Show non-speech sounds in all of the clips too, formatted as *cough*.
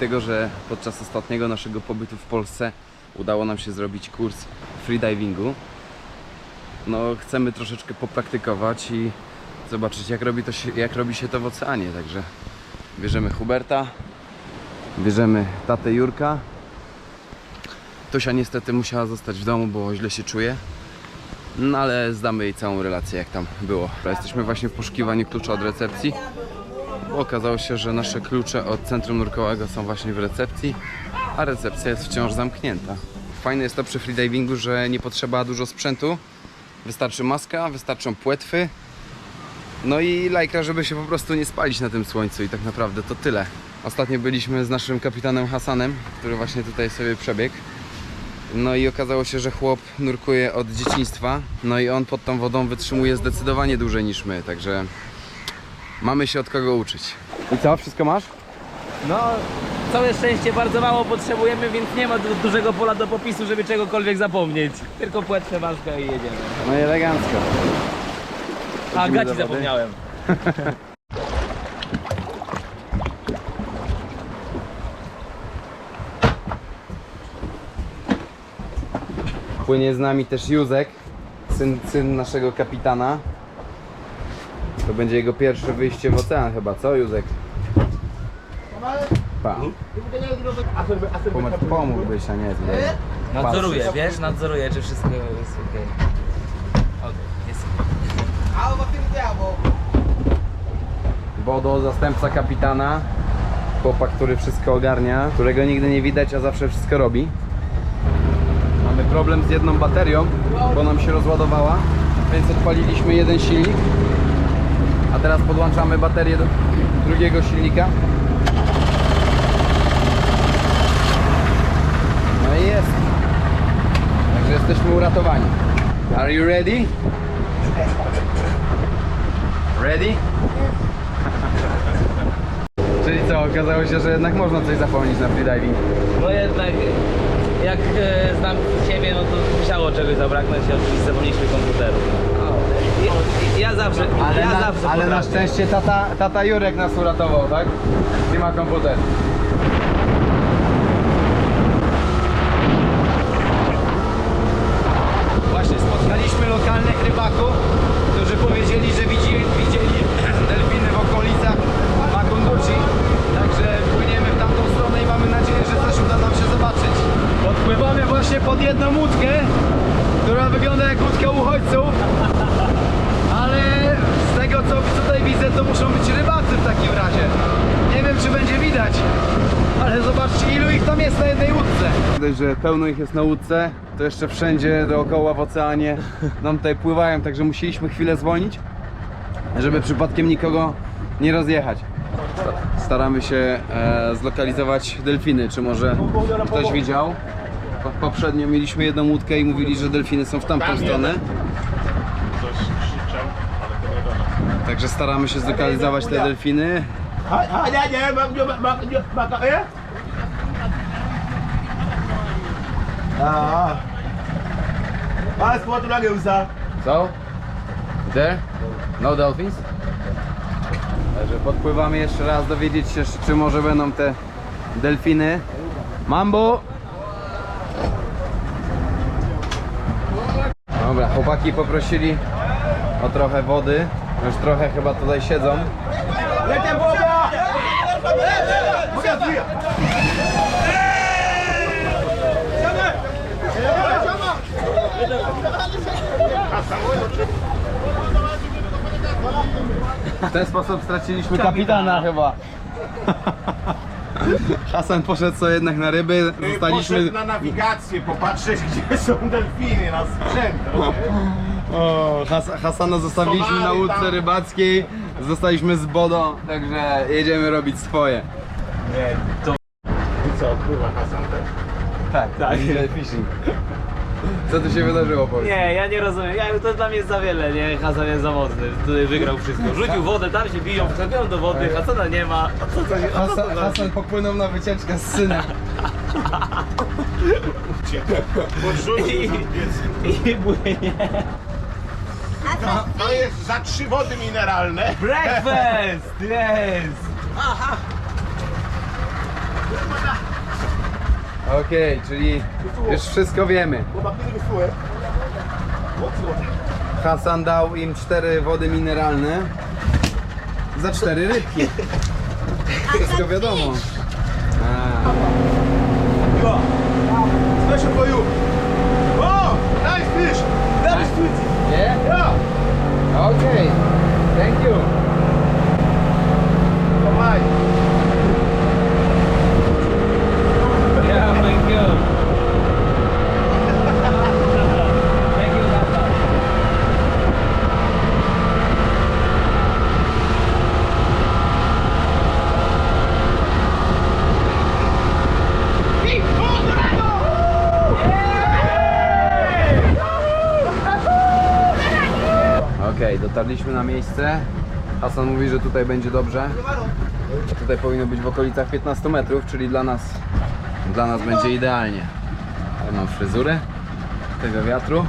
tego, że podczas ostatniego naszego pobytu w Polsce udało nam się zrobić kurs freedivingu. No, chcemy troszeczkę popraktykować i zobaczyć, jak robi, to się, jak robi się to w oceanie. Także bierzemy Huberta, bierzemy tatę Jurka. Tosia niestety musiała zostać w domu, bo źle się czuje. No ale zdamy jej całą relację, jak tam było. Jesteśmy właśnie w poszukiwaniu klucza od recepcji. Okazało się, że nasze klucze od centrum nurkowego są właśnie w recepcji, a recepcja jest wciąż zamknięta. Fajne jest to przy freedivingu, że nie potrzeba dużo sprzętu. Wystarczy maska, wystarczą płetwy. No i lajka, żeby się po prostu nie spalić na tym słońcu i tak naprawdę to tyle. Ostatnio byliśmy z naszym kapitanem Hasanem, który właśnie tutaj sobie przebiegł. No i okazało się, że chłop nurkuje od dzieciństwa, no i on pod tą wodą wytrzymuje zdecydowanie dłużej niż my, także mamy się od kogo uczyć. I co, wszystko masz? No, całe szczęście bardzo mało potrzebujemy, więc nie ma du dużego pola do popisu, żeby czegokolwiek zapomnieć. Tylko płetwę, maskę i jedziemy. No i elegancko. A, gaci zapomniałem. Płynie z nami też Józek, syn, syn naszego kapitana. To będzie jego pierwsze wyjście w ocean chyba, co Józek? Pa. Pomógł- Pomógłbyś, a nie ty. Nadzoruję, wiesz? Nadzoruję, czy wszystko jest okej. Okej, jest. Bodo, zastępca kapitana. Chłopak, który wszystko ogarnia, którego nigdy nie widać, a zawsze wszystko robi. Mamy problem z jedną baterią, bo nam się rozładowała, więc odpaliliśmy jeden silnik. Teraz podłączamy baterię do drugiego silnika. No i jest. Także jesteśmy uratowani. Are you ready? Ready? *laughs* Czyli co, okazało się, że jednak można coś zapomnieć na freediving. No jednak, jak e, znam siebie, no to musiało czegoś zabraknąć i oczywiście zapomnieliśmy komputeru. Ja zawsze, Ale, ja na, zawsze ale na potrafię. szczęście tata, tata Jurek nas uratował, tak? Nie ma komputer. Właśnie spotkaliśmy lokalnych rybaków, którzy powiedzieli, że widzieli, widzieli delfiny w okolicach Makunduchi. Także płyniemy w tamtą stronę i mamy nadzieję, że też uda nam się zobaczyć. Podpływamy właśnie pod jedną łódkę, która wygląda jak łódka uchodźców. Ale z tego co tutaj widzę, to muszą być rybacy w takim razie. Nie wiem czy będzie widać, ale zobaczcie ilu ich tam jest na jednej łódce. Widać, że pełno ich jest na łódce, to jeszcze wszędzie dookoła w oceanie nam tutaj pływają, także musieliśmy chwilę zwolnić, żeby przypadkiem nikogo nie rozjechać. Sta- Staramy się e, zlokalizować delfiny, czy może ktoś widział? Po- Poprzednio mieliśmy jedną łódkę i mówili, że delfiny są w tamtą stronę. Ktoś krzyczał, ale to nie do nas. Także staramy się zlokalizować te delfiny. A, nie, nie, mam, mam, mam, mam, e? A, ale sport lagi usa. So? There? No dolphins? Także podpływamy jeszcze raz dowiedzieć się, czy może będą te delfiny. Mambo! Dobra, chłopaki poprosili o trochę wody. Już trochę chyba tutaj siedzą. Lecę boba! W ten sposób straciliśmy kapitana chyba. *laughs* Hasan poszedł sobie jednak na ryby. Zostaliśmy. Poszedł na nawigację, popatrzeć gdzie są delfiny na sprzęt. O, Has Hasana zostawiliśmy na Schowali łódce rybackiej, zostaliśmy z Bodo, także jedziemy robić swoje. Nie, to... I co, pływa Hasan też? Tak, tak. Fishing. Co tu się wydarzyło, powiedz? Nie, ja nie rozumiem. Ja, to dla mnie jest za wiele, nie? Hasan jest za mocny. Tutaj wygrał wszystko. Rzucił wodę, tam się biją, wskakują do wody, Hasana nie ma. A co to, a co to Hasan, za- Hasan popłynął na wycieczkę z synem. Podrzucił tam pies. I płynie. To, to jest za trzy wody mineralne. Breakfast! Yes! Okej, czyli już wszystko wiemy. Hasan dał im cztery wody mineralne za cztery rybki. Wszystko wiadomo. A, special for you. Oh, nice fish. Very sweet. yeah? Yeah. Okay. Thank you. Bye. Yeah, thank you. thank you, Tata. Okej, dotarliśmy na miejsce. Hasan mówi, że tutaj będzie dobrze. Tutaj powinno być w okolicach 15 metrów, czyli dla nas, dla nas będzie idealnie. Ja mam fryzurę tego wiatru.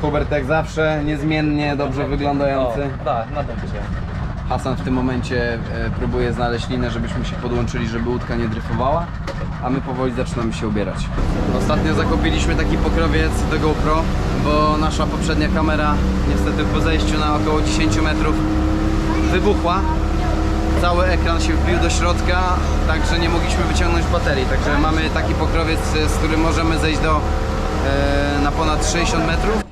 Hubert jak zawsze, niezmiennie dobrze wyglądający. Tak, na się. Hasan w tym momencie e, próbuje znaleźć linę, żebyśmy się podłączyli, żeby łódka nie dryfowała, a my powoli zaczynamy się ubierać. Ostatnio zakupiliśmy taki pokrowiec do GoPro, bo nasza poprzednia kamera niestety po zejściu na około 10 metrów wybuchła. Cały ekran się wbił do środka, także nie mogliśmy wyciągnąć baterii. Także mamy taki pokrowiec, e, z którym możemy zejść do, e, na ponad 60 metrów.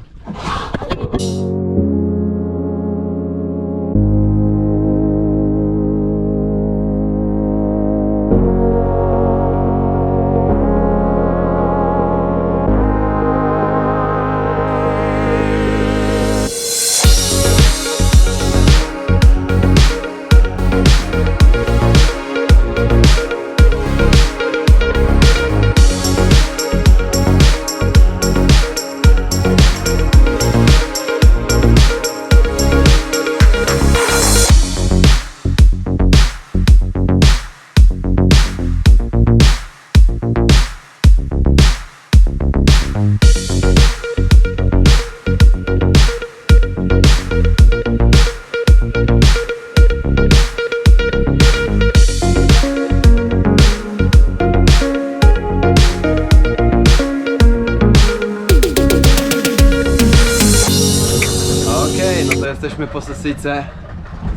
Po sesyjce.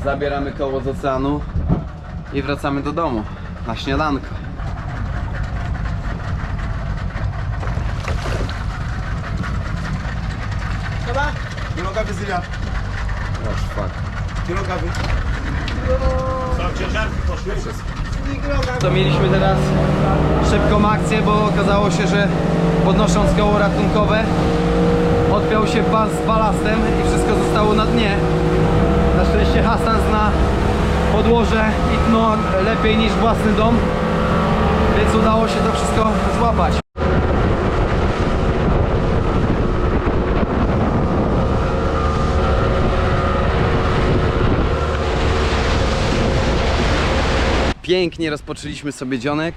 Zabieramy koło z oceanu i wracamy do domu na śniadanko. Dobra? Kierogawy Zylia. Oż fuck. Kierogawy. Co, ciężarki poszły? To mieliśmy teraz szybką akcję, bo okazało się, że podnosząc koło ratunkowe odpiął się pas z balastem i wszystko zostało na dnie. Szczęście Hasan zna podłoże i dno lepiej niż własny dom, więc udało się to wszystko złapać. Pięknie rozpoczęliśmy sobie dzionek.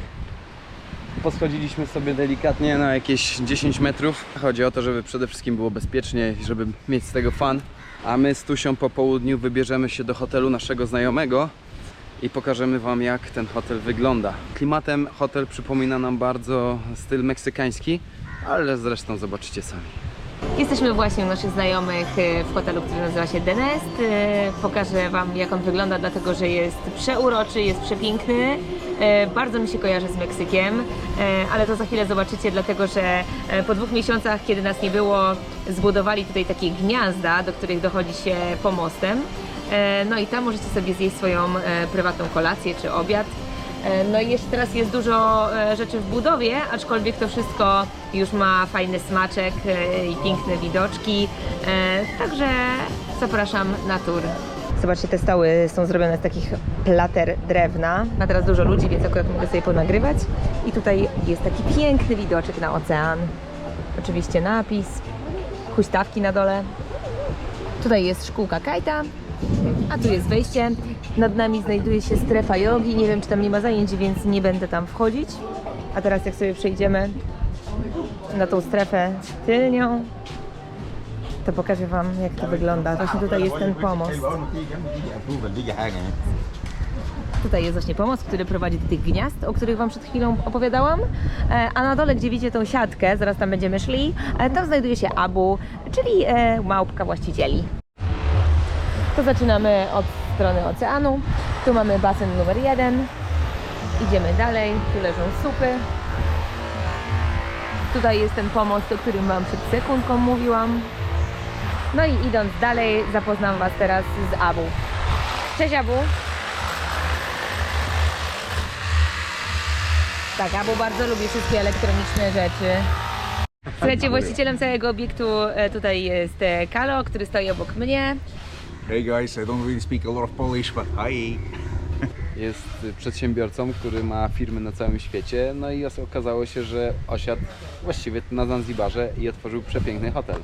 Poschodziliśmy sobie delikatnie na jakieś 10 metrów. Chodzi o to, żeby przede wszystkim było bezpiecznie i żeby mieć z tego fan. A my z Tusią po południu wybierzemy się do hotelu naszego znajomego i pokażemy Wam jak ten hotel wygląda. Klimatem hotel przypomina nam bardzo styl meksykański, ale zresztą zobaczycie sami. Jesteśmy właśnie u naszych znajomych e, w hotelu, który nazywa się The Nest. E, Pokażę Wam, jak on wygląda, dlatego że jest przeuroczy, jest przepiękny. E, Bardzo mi się kojarzy z Meksykiem, ale to za chwilę zobaczycie, dlatego że po dwóch miesiącach, kiedy nas nie było, zbudowali tutaj takie gniazda, do których dochodzi się pomostem. No i tam możecie sobie zjeść swoją prywatną kolację czy obiad. E, No i jeszcze teraz jest dużo e, rzeczy w budowie, aczkolwiek to wszystko już ma fajny smaczek e, i piękne widoczki. Także zapraszam na tour. Zobaczcie, te stoły są zrobione z takich plater drewna. Ma teraz dużo ludzi, więc akurat mogę sobie ponagrywać. I tutaj jest taki piękny widoczek na ocean. Oczywiście napis, huśtawki na dole. Tutaj jest szkółka kajta, a tu jest wejście. Nad nami znajduje się strefa jogi. Nie wiem, czy tam nie ma zajęć, więc nie będę tam wchodzić. A teraz jak sobie przejdziemy na tą strefę tylnią, to pokażę Wam, jak to wygląda. Właśnie tutaj jest ten pomost. Tutaj jest właśnie pomost, który prowadzi do tych gniazd, o których Wam przed chwilą opowiadałam. E, A na dole, gdzie widzicie tą siatkę, zaraz tam będziemy szli, e, tam znajduje się Abu, czyli e, małpka właścicieli. To zaczynamy od strony oceanu. Tu mamy basen numer jeden. Idziemy dalej, tu leżą supy. Tutaj jest ten pomost, o którym Wam przed sekundką mówiłam. No i idąc dalej, zapoznam Was teraz z Abu. Cześć Abu. Tak, Abu bardzo lubi wszystkie elektroniczne rzeczy. Słuchajcie, właścicielem całego obiektu e, tutaj jest e, Kalo, który stoi obok mnie. Hey guys, I don't really speak a lot of Polish, but hi. *laughs* Jest przedsiębiorcą, który ma firmy na całym świecie, no i okazało się, że osiadł właściwie na Zanzibarze i otworzył przepiękny hotel.